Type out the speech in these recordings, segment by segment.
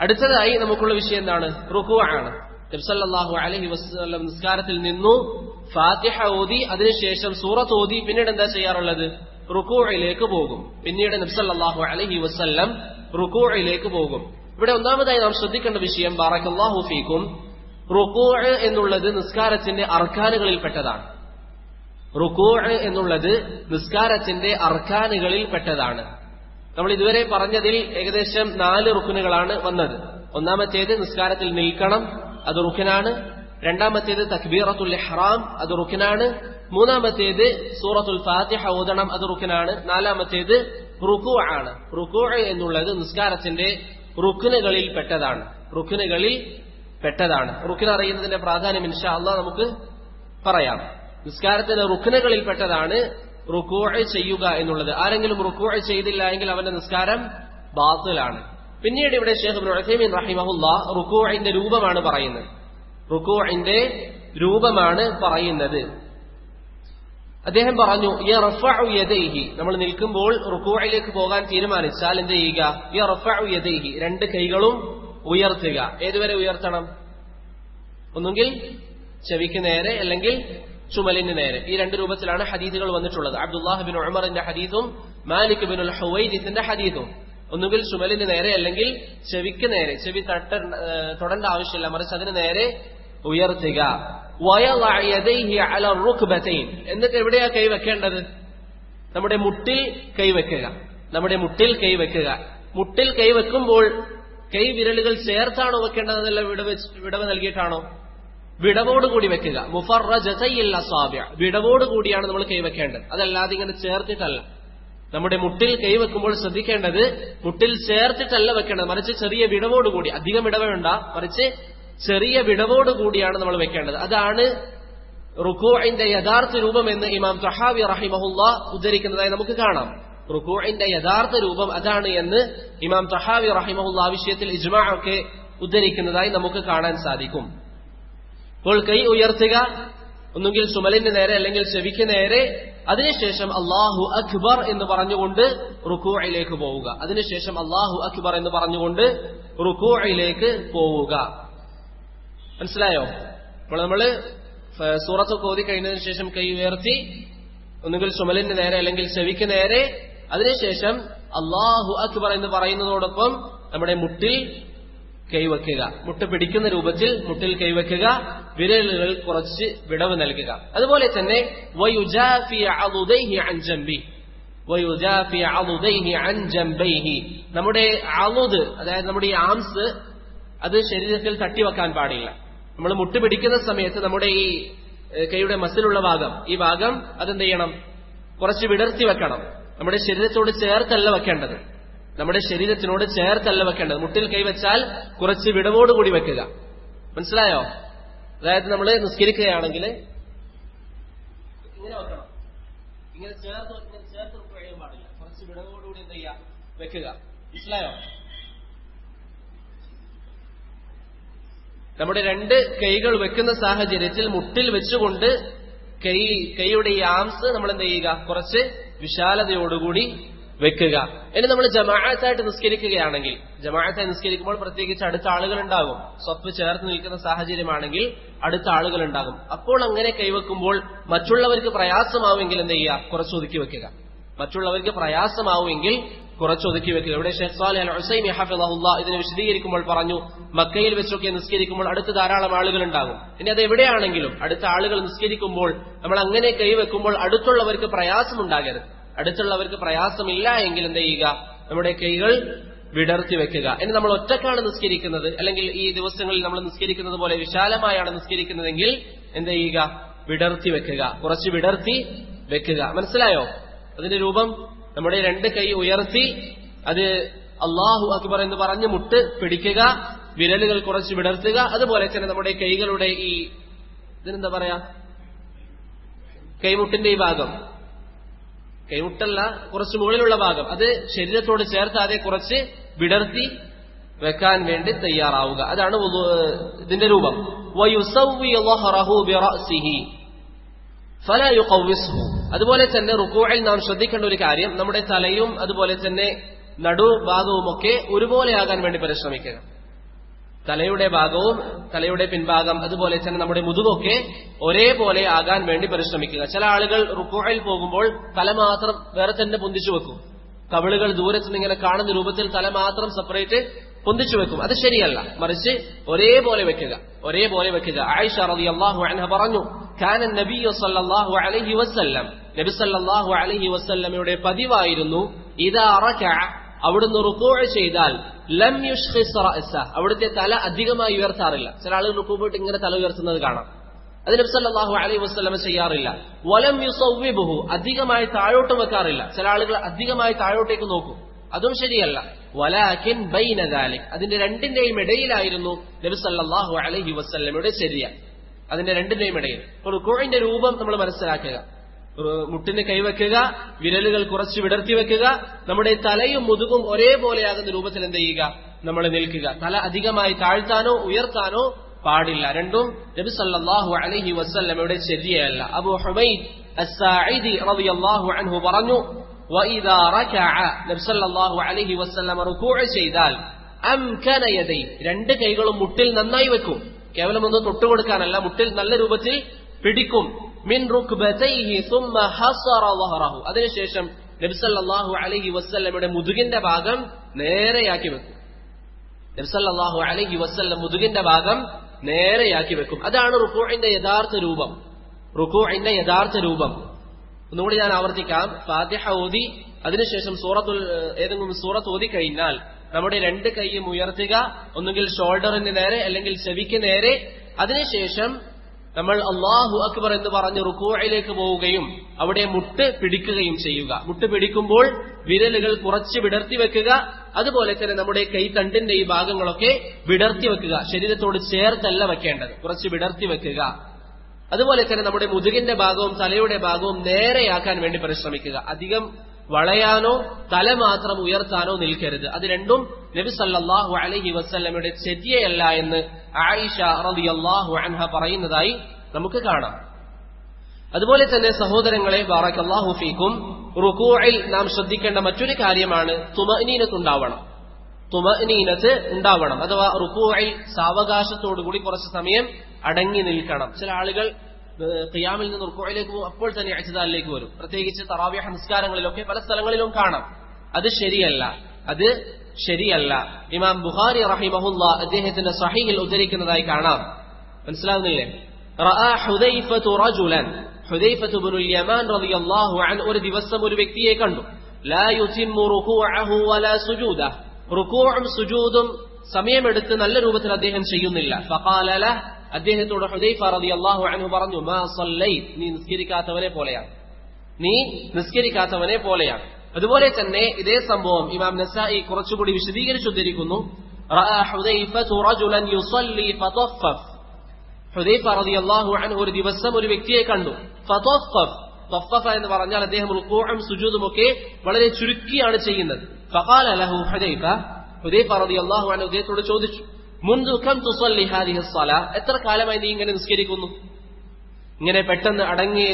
അടുത്തതായി നമുക്കുള്ള വിഷയം എന്താണ്? റുക്കു ആണ് നബ്സല്ലാഹു അലഹി വസ്ലം നിസ്കാരത്തിൽ നിന്നു ഫാത്തിഹ ഓതി അതിനുശേഷം സൂറത്ത് ഓതി പിന്നീട് എന്താ ചെയ്യാറുള്ളത്? റുക്കൂയിലേക്ക് പോകും. പിന്നീട് നബ്സല്ലാഹു അലഹി വസ്ല്ലം റുക്കൂയിലേക്ക് പോകും. ഇവിടെ ഒന്നാമതായി നാം ശ്രദ്ധിക്കേണ്ട വിഷയം ബാറക്കല്ലാഹു ഫീക്കും റുക്കൂ എന്നുള്ളത് നിസ്കാരത്തിന്റെ അർക്കാനുകളിൽ പെട്ടതാണ് റുക്കൂ എന്നുള്ളത് നിസ്കാരത്തിന്റെ അർക്കാനുകളിൽ പെട്ടതാണ് നമ്മൾ ഇതുവരെ പറഞ്ഞതിൽ ഏകദേശം നാല് റുഖിനുകളാണ് വന്നത്. ഒന്നാമത്തേത് നിസ്കാരത്തിൽ നിൽക്കണം അത് റുക്കിനാണ് രണ്ടാമത്തേത് തക്ബീറത്തുൽ ഹറാം അത് റുക്കിനാണ് മൂന്നാമത്തേത് സൂറത്തുൽ ഫാത്തിഹ ഓതണം അത് റുക്കിനാണ് നാലാമത്തേത് റുക്കു ആണ് റുക്കു എന്നുള്ളത് നിസ്കാരത്തിന്റെ റുക്കിനുകളിൽ പെട്ടതാണ്. റുക്കിനുകളിൽ പെട്ടതാണ്. റുക്കിന് അറിയുന്നതിന്റെ പ്രാധാന്യം ഇൻഷാ അള്ളാഹ് നമുക്ക് പറയാം. നിസ്കാരത്തിന്റെ റുക്കിനുകളിൽ പെട്ടതാണ്. റുക്കൂ ചെയ്യുക എന്നുള്ളത്. ആരെങ്കിലും റുക്കൂ ചെയ്തില്ല എങ്കിൽ അവന്റെ നിസ്കാരം ബാത്തിലാണ്. പിന്നീട് ഇവിടെ ഷേഖ് ഉസൈമീൻ റഹിമഹുല്ല റുക്കൂഇന്റെ രൂപമാണ് പറയുന്നത്. റുക്കൂഇന്റെ രൂപമാണ് പറയുന്നത്. അദ്ദേഹം പറഞ്ഞു യദൈഹി. നമ്മൾ നിൽക്കുമ്പോൾ റുക്കൂഇലേക്ക് പോകാൻ തീരുമാനിച്ചാൽ എന്ത് ചെയ്യുക? യദൈഹി. രണ്ട് കൈകളും ഉയർത്തുക. ഏതുവരെ ഉയർത്തണം? ഒന്നുകിൽ ചെവിക്ക് നേരെ അല്ലെങ്കിൽ ചുമലിന് നേരെ. ഈ രണ്ട് രൂപത്തിലാണ് ഹദീസുകൾ വന്നിട്ടുള്ളത്. അബ്ദുല്ലാഹ് ബിൻ ഉമറിന്റെ ഹദീസും മാലിക് ബിൻ ഹുവൈദിന്റെ ഹദീസും. ഒന്നുകിൽ ചുമലിന് നേരെ അല്ലെങ്കിൽ ചെവിക്ക് നേരെ. ചെവി തട്ട തൊടേണ്ട ആവശ്യമില്ല. മറിച്ച് അതിന് നേരെ ഉയർത്തുക. എന്നിട്ട് എവിടെയാ കൈവെക്കേണ്ടത് നമ്മുടെ മുട്ടിൽ കൈവെക്കുക നമ്മുടെ മുട്ടിൽ കൈവെക്കുക മുട്ടിൽ കൈവെക്കുമ്പോൾ കൈ വിരലുകൾ ചേർത്താണോ വെക്കേണ്ടതെന്നല്ല വിടവ് വിടവ് നൽകിയിട്ടാണോ? വിടവോടുകൂടി വെക്കുക. മുഫറജതയില്ല വിടവോട് വിടവോടുകൂടിയാണ് നമ്മൾ കൈവെക്കേണ്ടത് അതല്ലാതെ ഇങ്ങനെ ചേർത്തിട്ടല്ല. നമ്മുടെ മുട്ടിൽ കൈവെക്കുമ്പോൾ ശ്രദ്ധിക്കേണ്ടത് മുട്ടിൽ ചേർത്തിട്ടല്ല വെക്കേണ്ടത്. മറിച്ച് ചെറിയ വിടവോടുകൂടി. അധികം വിടവ് മറിച്ച് ചെറിയ വിടവോടുകൂടിയാണ് നമ്മൾ വെക്കേണ്ടത്. അതാണ് റുക്കോഇന്റെ യഥാർത്ഥ രൂപം എന്ന് ഇമാം സഹാബി റഹിമഹുല്ല ഉദ്ധരിക്കുന്നതായി നമുക്ക് കാണാം. റുക്കോഇന്റെ യഥാർത്ഥ രൂപം അതാണ് എന്ന് ഇമാം സഹാബി റഹിമഹുല്ല വിഷയത്തിൽ ഇജ്മാ ഒക്കെ ഉദ്ധരിക്കുന്നതായി നമുക്ക് കാണാൻ സാധിക്കും. അപ്പോൾ കൈ ഉയർത്തുക ഒന്നുകിൽ സുമലിന് നേരെ അല്ലെങ്കിൽ ചെവിക്ക് നേരെ. അതിനുശേഷം അള്ളാഹു അക്ബർ എന്ന് പറഞ്ഞുകൊണ്ട് റുക്കൂയിലേക്ക് പോവുക. അതിനുശേഷം അള്ളാഹു അക്ബർ എന്ന് പറഞ്ഞുകൊണ്ട് റുക്കൂയിലേക്ക് പോവുക. മനസ്സിലായോ? അപ്പോൾ നമ്മൾ സൂറത്ത് കോതി കഴിഞ്ഞതിന് ശേഷം കൈ ഉയർത്തി ഒന്നുകിൽ സുമലിന് നേരെ അല്ലെങ്കിൽ ചെവിക്ക് നേരെ. അതിനുശേഷം അള്ളാഹു അക്ബർ എന്ന് പറയുന്നതോടൊപ്പം നമ്മുടെ മുട്ടിൽ കൈവയ്ക്കുക മുട്ട് പിടിക്കുന്ന രൂപത്തിൽ മുട്ടിൽ കൈവയ്ക്കുക വിരലുകൾ കുറച്ച് വിടവ് നൽകുക. അതുപോലെ തന്നെ നമ്മുടെ അളുത് അതായത് നമ്മുടെ ഈ ആംസ് അത് ശരീരത്തിൽ തട്ടിവെക്കാൻ പാടില്ല. നമ്മൾ മുട്ട് പിടിക്കുന്ന സമയത്ത് നമ്മുടെ ഈ കൈയുടെ മസിലുള്ള ഭാഗം ഈ ഭാഗം അതെന്ത് ചെയ്യണം? കുറച്ച് വിടർത്തി വെക്കണം. നമ്മുടെ ശരീരത്തോട് ചേർത്തല്ല വെക്കേണ്ടത്. നമ്മുടെ ശരീരത്തിനോട് ചേർത്തല്ല വെക്കേണ്ടത്. മുട്ടിൽ കൈവച്ചാൽ കുറച്ച് വിടവോടുകൂടി വെക്കുക. മനസ്സിലായോ? അതായത് നമ്മൾ നിസ്കരിക്കുകയാണെങ്കിൽ ഇങ്ങനെ വെക്കണം. ഇങ്ങനെ ചേർത്ത് ഇങ്ങനെ ചേർത്ത് കഴിയാൻ പാടില്ല. കുറച്ച് വിടവോടുകൂടി എന്ത് ചെയ്യുക? വെക്കുക. മനസ്സിലായോ? നമ്മുടെ രണ്ട് കൈകൾ വെക്കുന്ന സാഹചര്യത്തിൽ മുട്ടിൽ വെച്ചുകൊണ്ട് കൈ കൈയുടെ ഈ ആംസ് നമ്മൾ എന്ത് ചെയ്യുക? കുറച്ച് വിശാലതയോടുകൂടി വെക്കുക. ഇനി നമ്മൾ ജമാഅത്തായിട്ട് നിസ്കരിക്കുകയാണെങ്കിൽ ജമാഅത്തായി നിസ്കരിക്കുമ്പോൾ പ്രത്യേകിച്ച് അടുത്ത ആളുകൾ ഉണ്ടാകും സ്വപ്പ് ചേർത്ത് നിൽക്കുന്ന സാഹചര്യമാണെങ്കിൽ അടുത്ത ആളുകൾ ഉണ്ടാകും അപ്പോൾ അങ്ങനെ കൈവെക്കുമ്പോൾ മറ്റുള്ളവർക്ക് പ്രയാസമാവുമെങ്കിൽ എന്ത് ചെയ്യുക? കുറച്ച് ഒതുക്കി വെക്കുക. മറ്റുള്ളവർക്ക് പ്രയാസമാവുമെങ്കിൽ കുറച്ച് ഒതുക്കി വെക്കുക. ഇവിടെ ഷെഖ് സാലി അൽ ഹുസൈൻ ഹഫിദുല്ല ഇതിനെ വിശദീകരിക്കുമ്പോൾ പറഞ്ഞു മക്കയിൽ വെച്ചൊക്കെ നിസ്കരിക്കുമ്പോൾ അടുത്ത് ധാരാളം ആളുകൾ ഉണ്ടാകും ഇനി അത് എവിടെയാണെങ്കിലും അടുത്ത ആളുകൾ നിസ്കരിക്കുമ്പോൾ നമ്മൾ അങ്ങനെ കൈവെക്കുമ്പോൾ അടുത്തുള്ളവർക്ക് പ്രയാസം പ്രയാസമുണ്ടാകരുത്. അടുത്തുള്ളവർക്ക് പ്രയാസമില്ല എങ്കിൽ എന്ത് ചെയ്യുക? നമ്മുടെ കൈകൾ വിടർത്തി വെക്കുക. ഇനി നമ്മൾ ഒറ്റക്കാണ് നിസ്കരിക്കുന്നത്. അല്ലെങ്കിൽ ഈ ദിവസങ്ങളിൽ നമ്മൾ നിസ്കരിക്കുന്നത് പോലെ വിശാലമായാണ് നിസ്കരിക്കുന്നതെങ്കിൽ എന്ത് ചെയ്യുക? വിടർത്തി വെക്കുക. കുറച്ച് വിടർത്തി വെക്കുക. മനസ്സിലായോ? അതിന്റെ രൂപം നമ്മുടെ രണ്ട് കൈ ഉയർത്തി അത് അള്ളാഹു അക്ബർ എന്ന് പറഞ്ഞ് മുട്ട് പിടിക്കുക വിരലുകൾ കുറച്ച് വിടർത്തുക. അതുപോലെ തന്നെ നമ്മുടെ കൈകളുടെ ഈ ഇതിനെന്താ പറയാ? കൈമുട്ടിന്റെ ഈ ഭാഗം. കൈമുട്ടല്ല കുറച്ച് മുകളിലുള്ള ഭാഗം. അത് ശരീരത്തോട് ചേർത്താതെ കുറച്ച് വിടർത്തി വെക്കാൻ വേണ്ടി തയ്യാറാവുക. അതാണ് ഇതിന്റെ രൂപം. അതുപോലെ തന്നെ റുക്കോയിൽ നാം ശ്രദ്ധിക്കേണ്ട ഒരു കാര്യം നമ്മുടെ തലയും അതുപോലെ തന്നെ നടുഭാഗവും ഒക്കെ ഒരുപോലെയാകാൻ വേണ്ടി പരിശ്രമിക്കുക. തലയുടെ ഭാഗവും തലയുടെ പിൻഭാഗം അതുപോലെ തന്നെ നമ്മുടെ മുതുകൊക്കെ ഒരേപോലെ ആകാൻ വേണ്ടി പരിശ്രമിക്കുക. ചില ആളുകൾ റുക്കോയിൽ പോകുമ്പോൾ തല മാത്രം വേറെ തന്നെ പൊന്തിച്ചു വെക്കും. കവിളുകൾ ദൂരത്ത് ഇങ്ങനെ കാണുന്ന രൂപത്തിൽ തല മാത്രം സെപ്പറേറ്റ് പൊന്തിച്ചു വെക്കും. അത് ശരിയല്ല. മറിച്ച് ഒരേപോലെ വെക്കുക. ഒരേപോലെ വെക്കുക. ആയിഷ റളിയല്ലാഹു അൻഹ പറഞ്ഞു കാന നബി സല്ലാഹു അലൈഹി വസല്ലം. നബി സല്ലാഹു അലൈഹി വസല്ലമയുടെ പതിവായിരുന്നു റകഅ അവിടുന്ന് റുക്കോ ചെയ്താൽ ലം റഅസ. അവിടുത്തെ തല അധികമായി ഉയർത്താറില്ല. ചില ആളുകൾ റുക്കോ പോയിട്ട് ഇങ്ങനെ തല ഉയർത്തുന്നത് കാണാം. അത് അബ്സല്ലാഹു അലൈഹി വസ്ലമ ചെയ്യാറില്ല. വലം യുസവ്വിബുഹു. അധികമായി താഴോട്ട് വെക്കാറില്ല. ചില ആളുകൾ അധികമായി താഴോട്ടേക്ക് നോക്കും. അതും ശരിയല്ല. വലാഖിൻ ബൈന ദാലിക്. അതിന്റെ രണ്ടിന്റെയും ഇടയിലായിരുന്നു നബി സല്ലല്ലാഹു അലൈഹി വസല്ലമയുടെ ശരിയ. അതിന്റെ രണ്ടിന്റെയും ഇടയിൽ. റുക്കോഴിന്റെ രൂപം നമ്മൾ മനസ്സിലാക്കുക. മുട്ടിന് കൈവെക്കുക വിരലുകൾ കുറച്ച് വിടർത്തി വെക്കുക നമ്മുടെ തലയും മുതുകും ഒരേപോലെയാകുന്ന രൂപത്തിൽ എന്ത് ചെയ്യുക? നമ്മൾ നിൽക്കുക. തല അധികമായി താഴ്ത്താനോ ഉയർത്താനോ പാടില്ല. രണ്ടും നബി സല്ലാഹു അലഹി വസ്ല്ലമയുടെ ശരിയല്ല. അബു ഹുമൈദ് അൻഹു പറഞ്ഞു അലഹി വസ്ല്ലമ റുക്കൂഴ ചെയ്താൽ അംകനയതൈ രണ്ട് കൈകളും മുട്ടിൽ നന്നായി വെക്കും. കേവലം ഒന്ന് തൊട്ടുകൊടുക്കാനല്ല മുട്ടിൽ നല്ല രൂപത്തിൽ പിടിക്കും. മിൻ റുക്ബതൈഹി സുമ്മ ഹസറ വഹറഹു. അതിനുശേഷം നബി സല്ലല്ലാഹു അലൈഹി വസല്ലമയുടെ മുതുകിന്റെ ഭാഗം നേരെയാക്കി വെക്കും. നബി സല്ലല്ലാഹു അലൈഹി വസല്ലം മുതുകിന്റെ ഭാഗം നേരെയാക്കി വെക്കും. അതാണ് റുക്കോഴിന്റെ യഥാർത്ഥ രൂപം. റുക്കോഴിന്റെ യഥാർത്ഥ രൂപം. ഒന്നുകൂടി ഞാൻ ആവർത്തിക്കാം. ഫാത്തിഹ ഓതി അതിനുശേഷം സൂറത്തുൽ ഏതെങ്കിലും സൂറത്ത് ഓതി കഴിഞ്ഞാൽ നമ്മുടെ രണ്ട് കൈയും ഉയർത്തുക ഒന്നുകിൽ ഷോൾഡറിന് നേരെ അല്ലെങ്കിൽ ചെവിക്ക് നേരെ. അതിനുശേഷം നമ്മൾ അള്ളാഹു അക്ബർ എന്ന് പറഞ്ഞ് റുക്കോയിലേക്ക് പോവുകയും അവിടെ മുട്ട് പിടിക്കുകയും ചെയ്യുക. മുട്ട് പിടിക്കുമ്പോൾ വിരലുകൾ കുറച്ച് വിടർത്തി വെക്കുക. അതുപോലെ തന്നെ നമ്മുടെ കൈത്തണ്ടിന്റെ ഈ ഭാഗങ്ങളൊക്കെ വിടർത്തി വെക്കുക. ശരീരത്തോട് ചേർത്തല്ല വെക്കേണ്ടത്. കുറച്ച് വിടർത്തി വെക്കുക. അതുപോലെ തന്നെ നമ്മുടെ മുതുകിന്റെ ഭാഗവും തലയുടെ ഭാഗവും നേരെയാക്കാൻ വേണ്ടി പരിശ്രമിക്കുക. അധികം വളയാനോ തല മാത്രം ഉയർത്താനോ നിൽക്കരുത്. അത് രണ്ടും നബി സല്ലല്ലാഹു അലൈഹി വസല്ലമയുടെ ചെര്യയല്ല എന്ന് ആയിഷ റളിയല്ലാഹു അൻഹ പറയുന്നതായി നമുക്ക് കാണാം. അതുപോലെ തന്നെ സഹോദരങ്ങളെ ബാറക്കല്ലാഹു ഫീക്കും റുക്കൂഇൽ നാം ശ്രദ്ധിക്കേണ്ട മറ്റൊരു കാര്യമാണ് തുമനീനത്തുണ്ടാവണം തുമനീനത്ത് ഉണ്ടാവണം. അഥവാ റുക്കൂഇൽ സാവകാശത്തോടുകൂടി കുറച്ച് സമയം അടങ്ങി നിൽക്കണം. ചില ആളുകൾ ഖിയാമിൽ നിന്ന് റുക്കോയിലേക്ക് പോകും അപ്പോൾ തന്നെ അജിതാലിലേക്ക് വരും. പ്രത്യേകിച്ച് തറാവ്യ നിസ്കാരങ്ങളിലൊക്കെ പല സ്ഥലങ്ങളിലും കാണാം. അത് ശരിയല്ല. അത് ശരിയല്ല. ഇമാം ബുഖാരി റഹിമഹുല്ല അദ്ദേഹത്തിന്റെ സഹീഹിൽ ഉദ്ധരിക്കുന്നതായി കാണാം. മനസ്സിലാവുന്നില്ലേ? ഒരു ദിവസം ഒരു വ്യക്തിയെ കണ്ടു. സുജൂദും. സമയമെടുത്ത് നല്ല രൂപത്തിൽ അദ്ദേഹം ചെയ്യുന്നില്ല. ഫഖാല അദ്ദേഹത്തോട് ഹുദൈഫ റളിയല്ലാഹു അൻഹു പറഞ്ഞു മാ സല്ലൈത് നീ നിസ്കരിക്കാത്തവനെ പോലെയാണ്. നീ നിസ്കരിക്കാത്തവനെ പോലെയാണ്. അതുപോലെ തന്നെ ഇതേ സംഭവം ഇമാം നസായി കുറച്ചുകൂടി റളിയല്ലാഹു അൻഹു ഒരു ദിവസം ഒരു വ്യക്തിയെ കണ്ടു. എന്ന് പറഞ്ഞാൽ അദ്ദേഹം റുക്കൂഉം സുജൂദും ഒക്കെ വളരെ ചുരുക്കിയാണ് ചെയ്യുന്നത്. ലഹു ഹുദൈഫ. റളിയല്ലാഹു അൻഹു അദ്ദേഹത്തോട് ചോദിച്ചു മുൻദു എത്ര കാലമായി നീ ഇങ്ങനെ നിസ്കരിക്കുന്നു? ഇങ്ങനെ പെട്ടെന്ന് അടങ്ങി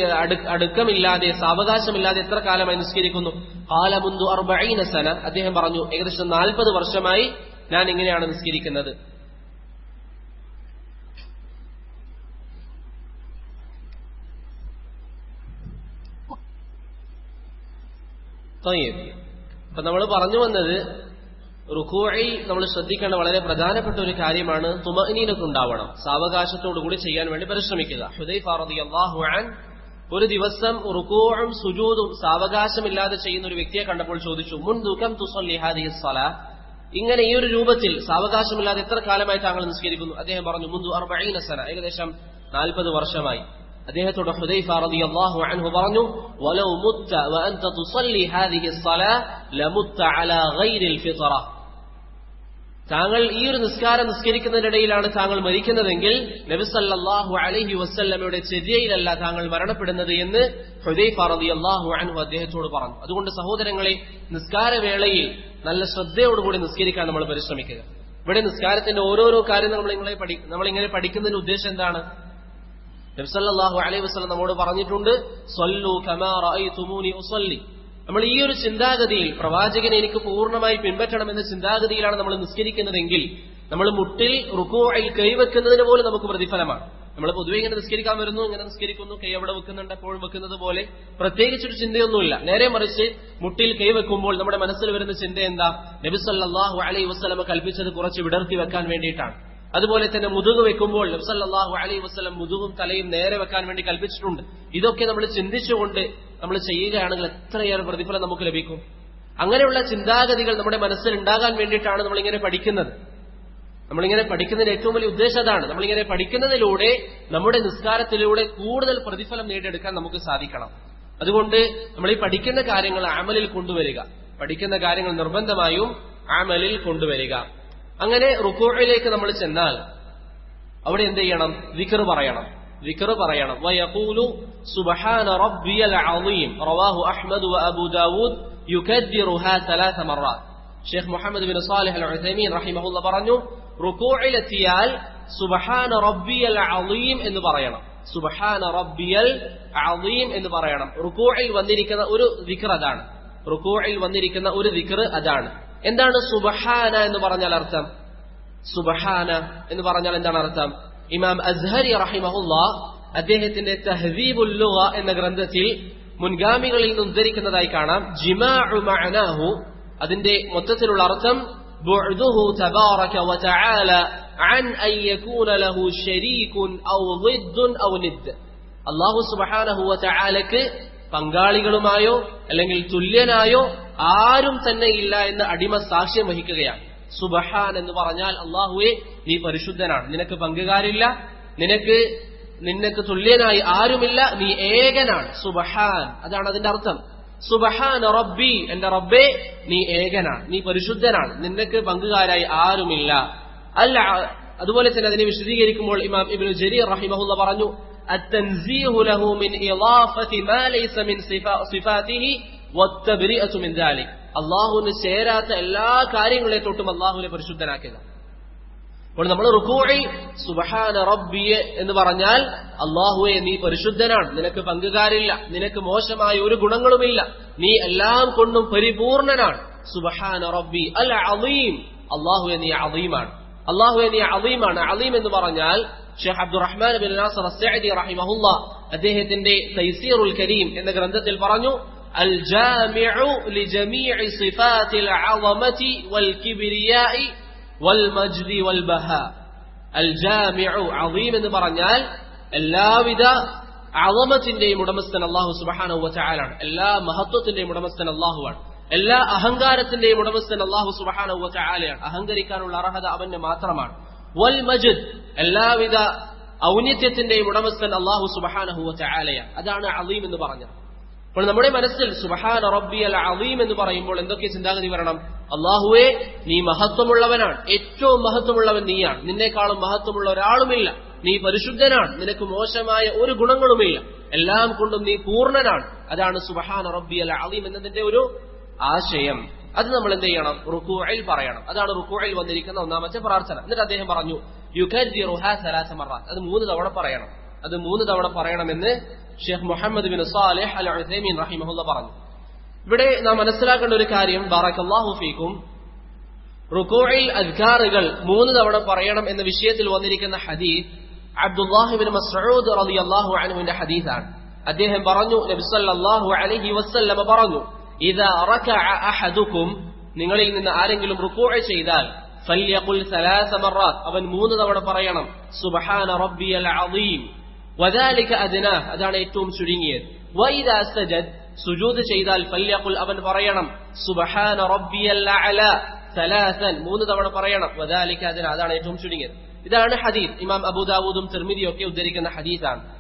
അടുക്കമില്ലാതെ സാവകാശമില്ലാതെ എത്ര കാലമായി നിസ്കരിക്കുന്നു? കാലമുന്തു അർബൈന സന. അദ്ദേഹം പറഞ്ഞു ഏകദേശം നാൽപ്പത് വർഷമായി ഞാൻ ഇങ്ങനെയാണ് നിസ്കരിക്കുന്നത്. അപ്പൊ നമ്മൾ പറഞ്ഞു വന്നത് റുക്കൂഴിൽ നമ്മൾ ശ്രദ്ധിക്കേണ്ട വളരെ പ്രധാനപ്പെട്ട ഒരു കാര്യമാണ് തുമനീനൊക്കെ ഉണ്ടാവണം സാവകാശത്തോടുകൂടി ചെയ്യാൻ വേണ്ടി പരിശ്രമിക്കുക ഹുദൈഫാൻ ഒരു ദിവസം റുക്കൂഴും സുജൂതും സാവകാശമില്ലാതെ ചെയ്യുന്ന ഒരു വ്യക്തിയെ കണ്ടപ്പോൾ ചോദിച്ചു മുൻ ദുഃഖം തുസലിഹാദിസ്വല ഇങ്ങനെ ഈ ഒരു രൂപത്തിൽ സാവകാശമില്ലാതെ എത്ര കാലമായി താങ്കൾ നിസ്കരിക്കുന്നു അദ്ദേഹം പറഞ്ഞു മുന്തു അർബഈന സന ഏകദേശം നാൽപ്പത് വർഷമായി അദ്ദേഹത്തോട് ഹുദൈഫ റളിയല്ലാഹു അൻഹു പറഞ്ഞു വലൗ മുത്ത വഅൻത തുസല്ലി ഹാദിഹി الصلاه ലമുത്ത അലാ ഗൈരിൽ ഫിത്ര താങ്കൾ ഈ ഒരു നിസ്കാരം നിസ്കരിക്കുന്നതിനിടയിലാണ് താങ്കൾ മരിക്കുന്നതെങ്കിൽ നബിസല്ലാഹു അലഹി വസ്ല്ലമയുടെ ചെതിയയിലല്ല താങ്കൾ മരണപ്പെടുന്നത് എന്ന് ഹുദൈഫ അള്ളാഹു അൻഹു അദ്ദേഹത്തോട് പറഞ്ഞു. അതുകൊണ്ട് സഹോദരങ്ങളെ നിസ്കാരവേളയിൽ നല്ല ശ്രദ്ധയോടുകൂടി നിസ്കരിക്കാൻ നമ്മൾ പരിശ്രമിക്കുക. ഇവിടെ നിസ്കാരത്തിന്റെ ഓരോരോ കാര്യം നമ്മൾ നിങ്ങളെ പഠി നമ്മളിങ്ങനെ പഠിക്കുന്നതിന്റെ ഉദ്ദേശം എന്താണ്? നബ്സല്ലാഹു അലൈഹി വസ്ലം നമ്മോട് പറഞ്ഞിട്ടുണ്ട് ഉസല്ലി. നമ്മൾ ഈ ഒരു ചിന്താഗതിയിൽ പ്രവാചകനെ എനിക്ക് പൂർണമായി പിൻപറ്റണമെന്ന ചിന്താഗതിയിലാണ് നമ്മൾ നിസ്കരിക്കുന്നതെങ്കിൽ നമ്മൾ മുട്ടിൽ റുക്കുവായിൽ കൈവെക്കുന്നതിന് പോലും നമുക്ക് പ്രതിഫലമാണ്. നമ്മൾ പൊതുവെ ഇങ്ങനെ നിസ്കരിക്കാൻ വരുന്നു ഇങ്ങനെ നിസ്കരിക്കുന്നു കൈ അവിടെ വെക്കുന്നുണ്ട് എപ്പോഴും വെക്കുന്നത് പോലെ. പ്രത്യേകിച്ചൊരു ചിന്തയൊന്നുമില്ല. നേരെ മറിച്ച് മുട്ടിൽ കൈ വെക്കുമ്പോൾ നമ്മുടെ മനസ്സിൽ വരുന്ന ചിന്ത എന്താ? നബിസല്ലാഹു അലൈ വസ്ലമ കൽപ്പിച്ചത് കുറച്ച് വിടർത്തി വെക്കാൻ വേണ്ടിയിട്ടാണ്. അതുപോലെ തന്നെ മുതുക് വെക്കുമ്പോൾ നബ്സല്ലാഹു അലൈ വസ്ലം മുതുകും തലയും നേരെ വെക്കാൻ വേണ്ടി കൽപ്പിച്ചിട്ടുണ്ട്. ഇതൊക്കെ നമ്മൾ ചിന്തിച്ചുകൊണ്ട് നമ്മൾ ചെയ്യുകയാണെങ്കിൽ എത്രയേറെ പ്രതിഫലം നമുക്ക് ലഭിക്കും. അങ്ങനെയുള്ള ചിന്താഗതികൾ നമ്മുടെ മനസ്സിൽ ഉണ്ടാകാൻ വേണ്ടിയിട്ടാണ് നമ്മളിങ്ങനെ പഠിക്കുന്നത്. നമ്മളിങ്ങനെ പഠിക്കുന്നതിന് ഏറ്റവും വലിയ ഉദ്ദേശം അതാണ്. നമ്മളിങ്ങനെ പഠിക്കുന്നതിലൂടെ നമ്മുടെ നിസ്കാരത്തിലൂടെ കൂടുതൽ പ്രതിഫലം നേടിയെടുക്കാൻ നമുക്ക് സാധിക്കണം. അതുകൊണ്ട് നമ്മൾ ഈ പഠിക്കുന്ന കാര്യങ്ങൾ അമലിൽ കൊണ്ടുവരിക. പഠിക്കുന്ന കാര്യങ്ങൾ നിർബന്ധമായും അമലിൽ കൊണ്ടുവരിക. അങ്ങനെ റുക്കോയിലേക്ക് നമ്മൾ ചെന്നാൽ അവിടെ എന്ത് ചെയ്യണം? വിക്കർ പറയണം. വിക്കർ പറയണം. വയഖൂലു സുബ്ഹാന റബ്ബിയൽ അളീം റവാഹു അഹ്മദ് വ അബൂ ദാവൂദ് യുകദ്ദിറുഹാ സലാസ മററാത്ത് Sheikh Muhammad bin Salih al Uthaymeen റഹിമഹുല്ല പറഞ്ഞു റുക്കോയിലെത്തിയാൽ സുബ്ഹാന റബ്ബിയൽ അളീം എന്ന് പറയണം. സുബ്ഹാന റബ്ബിയൽ അളീം എന്ന് പറയണം. റുക്കോയിൽ വന്നിരിക്കുന്ന ഒരു ദിക്ർ അതാണ്. റുക്കോയിൽ വന്നിരിക്കുന്ന ഒരു ദിക്ർ അതാണ്. എന്താണ് സുബഹാന എന്ന് പറഞ്ഞാൽ അർത്ഥം സുബഹാന എന്ന് പറഞ്ഞാൽ എന്താണ് അർത്ഥം ഇമാം അസ്ഹരി റഹിമഹുല്ല അദ്ദേഹത്തിന്റെ തഹദീബുൽ ലുഗ എന്ന ഗ്രന്ഥത്തിൽ മുൻഗാമികളിൽ നിന്ന് ഉദ്ധരിക്കുന്നതായി കാണാം ജിമാഉ മഅനാഹു അതിന്റെ മൊത്തത്തിലുള്ള അർത്ഥം بعده تبارك وتعالى عن أن يكون له شريك أو ضد أو ند الله سبحانه وتعالى പങ്കാളികളുമായോ അല്ലെങ്കിൽ തുല്യനായോ ആരും തന്നെ ഇല്ല എന്ന് അടിമ സാക്ഷ്യം വഹിക്കുകയാണ്. സുബഹാൻ എന്ന് പറഞ്ഞാൽ അള്ളാഹുവെ നീ പരിശുദ്ധനാണ്. നിനക്ക് പങ്കുകാരില്ല നിനക്ക് നിനക്ക് തുല്യനായി ആരുമില്ല നീ ഏകനാണ്. സുബഹാൻ അതാണ് അതിന്റെ അർത്ഥം. സുബഹാൻ റബ്ബി എന്റെ റബ്ബേ നീ ഏകനാണ് നീ പരിശുദ്ധനാണ്. നിനക്ക് പങ്കുകാരായി ആരുമില്ല. അല്ല അതുപോലെ തന്നെ അതിനെ വിശദീകരിക്കുമ്പോൾ ഇമാം ഇബ്നു ജരീർ റഹിമഹുല്ല പറഞ്ഞു التنزيه له من إضافة ما ليس من صفاته والتبرئة من ذلك അള്ളാഹുവിന് ചേരാത്ത എല്ലാ കാര്യങ്ങളെ തൊട്ടും അള്ളാഹുവിനെ പരിശുദ്ധനാക്കുക അപ്പോൾ നമ്മൾ റുക്കൂഴി സുബഹാന റബ്ബിയെ എന്ന് പറഞ്ഞാൽ അള്ളാഹുവെ നീ പരിശുദ്ധനാണ് നിനക്ക് പങ്കുകാരില്ല നിനക്ക് മോശമായ ഒരു ഗുണങ്ങളുമില്ല നീ എല്ലാം കൊണ്ടും പരിപൂർണനാണ് സുബഹാന റബ്ബി അൽ അലീം അള്ളാഹുവെ നീ അലീമാണ് അള്ളാഹുവെ നീ അലീമാണ് അലീം എന്ന് പറഞ്ഞാൽ Sheikh Abdurrahman bin Nasir Saadi റഹിമഹുല്ല അദ്ദേഹത്തിന്റെ തൈസീറുൽ കരീം എന്ന ഗ്രന്ഥത്തിൽ പറഞ്ഞു അൽ ജാമിഉ ലി ജമീഇ സിഫാത്തിൽ അളമതി വൽ കിബിരിയായി വൽ മജ്ദി വൽ ബഹ. അൽ ജാമിഉ അളീം എന്ന് പറഞ്ഞാൽ എല്ലാവിധ അളമത്തിന്റെയും ഉടമസ്ഥൻ അള്ളാഹു സുബഹാനഹു വതആലാണ് എല്ലാ മഹത്വത്തിന്റെയും ഉടമസ്ഥൻ അല്ലാഹുവാണ് എല്ലാ അഹങ്കാരത്തിന്റെയും ഉടമസ്ഥൻ അള്ളാഹു സുബഹാനഹു വതആലയാണ്. അഹങ്കരിക്കാനുള്ള അർഹത അവന് മാത്രമാണ്. വൽ മജിദ് എല്ലാവിധ ഔന്നത്യത്തിന്റെയും ഉടമസ്ഥൻ അള്ളാഹു സുബാനഹു വചാലയാണ് അതാണ് അലീം എന്ന് പറഞ്ഞത്. അപ്പോൾ നമ്മുടെ മനസ്സിൽ സുബഹാൻ റബ്ബി അൽ അലീം എന്ന് പറയുമ്പോൾ എന്തൊക്കെ ചിന്താഗതി വരണം? അള്ളാഹുവെ നീ മഹത്വമുള്ളവനാണ്. ഏറ്റവും മഹത്വമുള്ളവൻ നീയാണ്. നിന്നെക്കാളും മഹത്വമുള്ള ഒരാളുമില്ല. നീ പരിശുദ്ധനാണ്. നിനക്ക് മോശമായ ഒരു ഗുണങ്ങളുമില്ല. എല്ലാം കൊണ്ടും നീ പൂർണനാണ്. അതാണ് സുബഹാൻ റബ്ബി അൽ അലീം എന്നതിന്റെ ഒരു ആശയം. അത് നമ്മൾ എന്ത് ചെയ്യണം? റുക്കുയിൽ പറയണം. അതാണ് റുക്കുയിൽ വന്നിരിക്കുന്ന ഒന്നാമത്തെ പ്രാർത്ഥന. എന്നിട്ട് അദ്ദേഹം പറഞ്ഞു യുഖദ്ദിറുഹാ സലാസ മറാത്ത് അത് മൂന്ന് തവണ പറയണം. അത് മൂന്ന് തവണ പറയണമെന്ന് Sheikh Muhammad bin Salih al Uthaymeen റഹിമഹുല്ല പറഞ്ഞു. ഇവിടെ നാം മനസ്സിലാക്കേണ്ട ഒരു കാര്യം ബാറക്കല്ലാഹു ഫീക്കും റുക്കോയിൽ അദ്കാറുകൾ മൂന്ന് തവണ പറയണം എന്ന വിഷയത്തിൽ വന്നിരിക്കുന്ന ഹദീസ് അബ്ദുല്ലാഹിബിൻ മസ്ഊദ് റളിയല്ലാഹു അൻഹുവിന്റെ ഹദീസാണ്. അദ്ദേഹം പറഞ്ഞു നബി സല്ലല്ലാഹു അലൈഹി വസല്ലമ പറഞ്ഞു റകഅ അഹദുക്കും നിങ്ങളിൽ നിന്ന് ആരെങ്കിലും റുക്കോഴ ചെയ്താൽ ഫല്യഖുൽ സലാസ മറാത്ത് അവൻ മൂന്ന് തവണ പറയണം സുബ്ഹാന റബ്ബിയൽ അദീം. വദാലിക അദ്നാഹ് അതാണ് ഏറ്റവും ചുരുങ്ങിയത്. വൈദാ സജദ് സുജൂദ് ചെയ്താൽ ഫല്യഖുൽ അവൻ പറയണം സുബ്ഹാന റബ്ബിയൽ അഅല. സലാസൻ മൂന്ന് തവണ പറയണം വദാലിക അദ്ന അതാണ് ഏറ്റവും ചുരുങ്ങിയത്. ഇതാണ് ഹദീസ്. ഇമാം അബൂദാവൂദും തിർമിദിയും ഒക്കെ ഉദ്ധരിക്കുന്ന ഹദീസാണ്.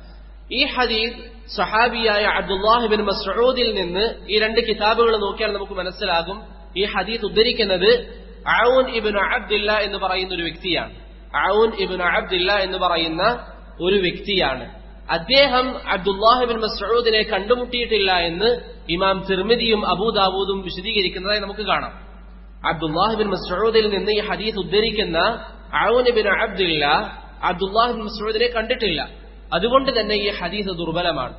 ഈ ഹദീദ് സഹാബിയായ അബ്ദുല്ലാഹിബിൻ മസ്റൂദിൽ നിന്ന് ഈ രണ്ട് കിതാബുകൾ നോക്കിയാൽ നമുക്ക് മനസ്സിലാകും. ഈ ഹദീദ് ഉദ്ധരിക്കുന്നത് ഔൻ ഇബിൻ അബ്ദില്ല എന്ന് പറയുന്ന ഒരു വ്യക്തിയാണ്. ഔൻ ഇബിൻ അബ്ദില്ല എന്ന് പറയുന്ന ഒരു വ്യക്തിയാണ്. അദ്ദേഹം അബ്ദുല്ലാഹിബിൻ മസ്റൂദിനെ കണ്ടുമുട്ടിയിട്ടില്ല എന്ന് ഇമാം തിർമിതിയും അബൂദാബൂദും വിശദീകരിക്കുന്നതായി നമുക്ക് കാണാം. അബ്ദുല്ലാഹിബിൻ മസ്റൂദിൽ നിന്ന് ഈ ഹദീസ് ഉദ്ധരിക്കുന്ന ഔൻ ഇബിൻ അബ്ദില്ല അബ്ദുല്ലാഹിബിൻ മസ്റൂദിനെ കണ്ടിട്ടില്ല. അതുകൊണ്ട് തന്നെ ഈ ഹദീസ് ദുർബലമാണ്.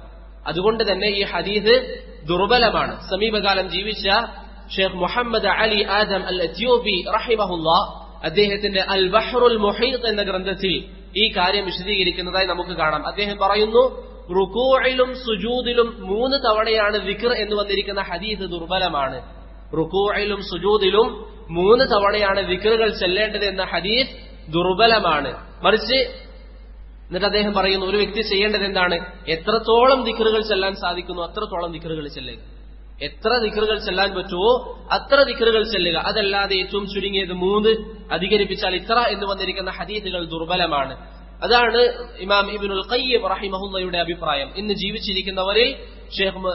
അതുകൊണ്ട് തന്നെ ഈ ഹദീസ് ദുർബലമാണ്. സമീപകാലം ജീവിച്ച ഷെയ്ഖ് മുഹമ്മദ് അലി ആദം അൽ അത്യോബി റഹിമഹുല്ല അദ്ദേഹത്തിന്റെ അൽ ബഹ്റുൽ മൊഹീദ് എന്ന ഗ്രന്ഥത്തിൽ ഈ കാര്യം വിശദീകരിക്കുന്നതായി നമുക്ക് കാണാം. അദ്ദേഹം പറയുന്നു റുക്കൂയിലും സുജൂദിലും മൂന്ന് തവണയാണ് വിക്ർ എന്ന് വന്നിരിക്കുന്ന ഹദീസ് ദുർബലമാണ്. റുക്കൂയിലും സുജൂദിലും മൂന്ന് തവണയാണ് വിക്റുകൾ ചെല്ലേണ്ടത് എന്ന ഹദീസ് ദുർബലമാണ്. മറിച്ച് എന്നിട്ട് അദ്ദേഹം പറയുന്നു ഒരു വ്യക്തി ചെയ്യേണ്ടത് എന്താണ്? എത്രത്തോളം ദിക്കറുകൾ ചെല്ലാൻ സാധിക്കുന്നു അത്രത്തോളം ദിക്കറുകൾ ചെല്ലുക. എത്ര ദിക്കറുകൾ ചെല്ലാൻ പറ്റുമോ അത്ര ദിക്കറുകൾ ചെല്ലുക. അതല്ലാതെ ഏറ്റവും ചുരുങ്ങിയത് മൂന്ന് അധികരിപ്പിച്ചാൽ ഇത്ര എന്ന് വന്നിരിക്കുന്ന ഹദീദുകൾ ദുർബലമാണ്. അതാണ് ഇമാം ഇബിനുൽ ഖയ്യം റഹിമഹുല്ലയുടെ അഭിപ്രായം. ഇന്ന് ജീവിച്ചിരിക്കുന്നവരിൽ Sheikh